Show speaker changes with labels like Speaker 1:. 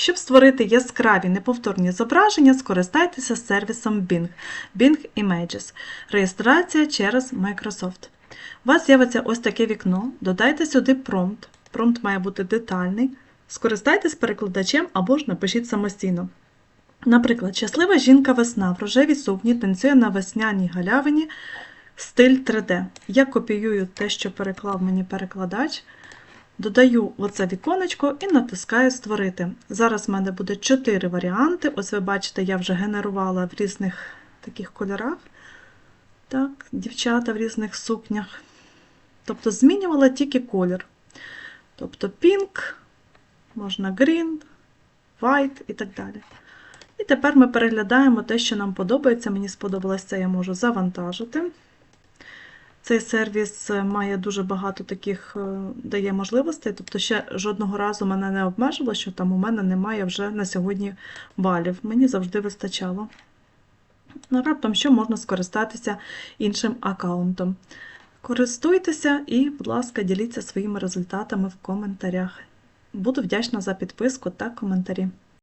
Speaker 1: Щоб створити яскраві неповторні зображення, скористайтеся сервісом Bing Bing Images. Реєстрація через Microsoft. У вас з'явиться ось таке вікно. Додайте сюди промпт. Промпт має бути детальний. Скористайтесь перекладачем або ж напишіть самостійно. Наприклад, щаслива жінка весна в рожевій сукні танцює на весняній галявині стиль 3D. Я копіюю те, що переклав мені перекладач. Додаю оце віконечко і натискаю Створити. Зараз в мене буде 4 варіанти. Ось ви бачите, я вже генерувала в різних таких кольорах. Так, дівчата в різних сукнях. Тобто змінювала тільки колір. Тобто pink, можна green, white і так далі. І тепер ми переглядаємо те, що нам подобається. Мені сподобалось це, я можу завантажити. Цей сервіс е, має дуже багато таких е, дає можливостей. Тобто, ще жодного разу мене не обмежувало, що там у мене немає вже на сьогодні балів. Мені завжди вистачало. Ну, раптом що можна скористатися іншим аккаунтом. Користуйтеся і, будь ласка, діліться своїми результатами в коментарях. Буду вдячна за підписку та коментарі.